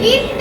eat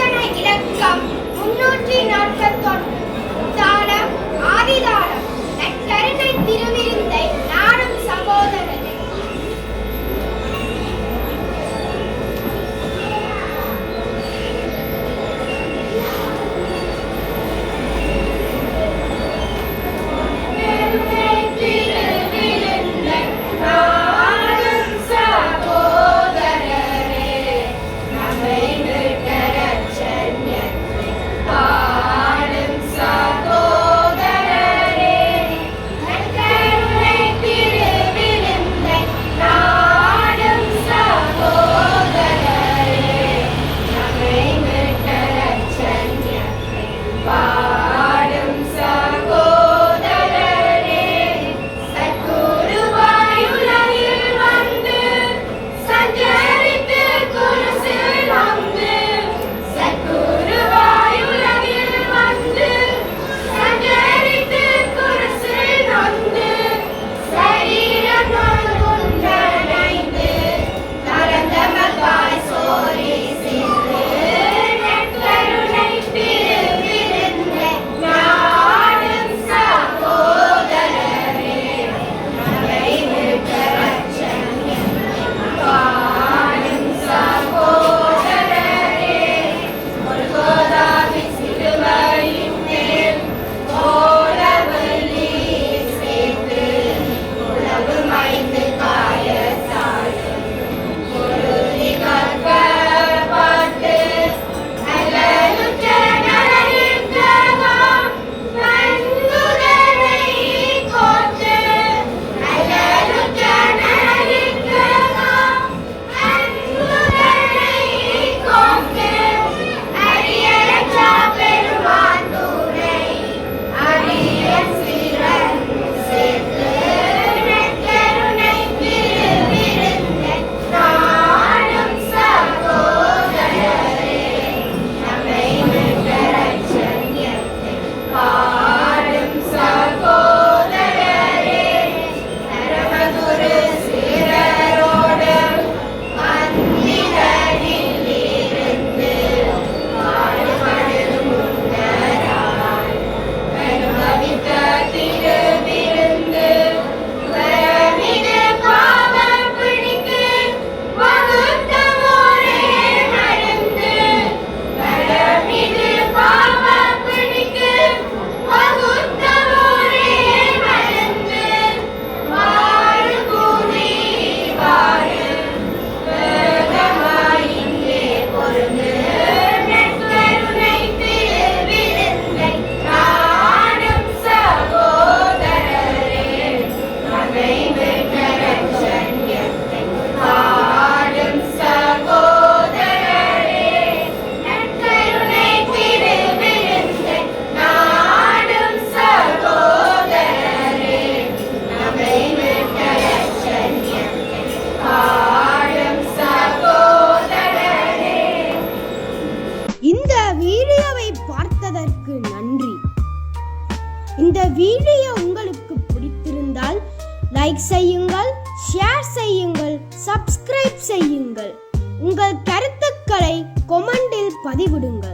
இந்த video உங்களுக்கு பிடித்திருந்தால் லைக் செய்யுங்கள் ஷேர் செய்யுங்கள் சப்ஸ்கிரைப் செய்யுங்கள். உங்கள் கருத்துக்களை கொமெண்டில் பதிவிடுங்கள்.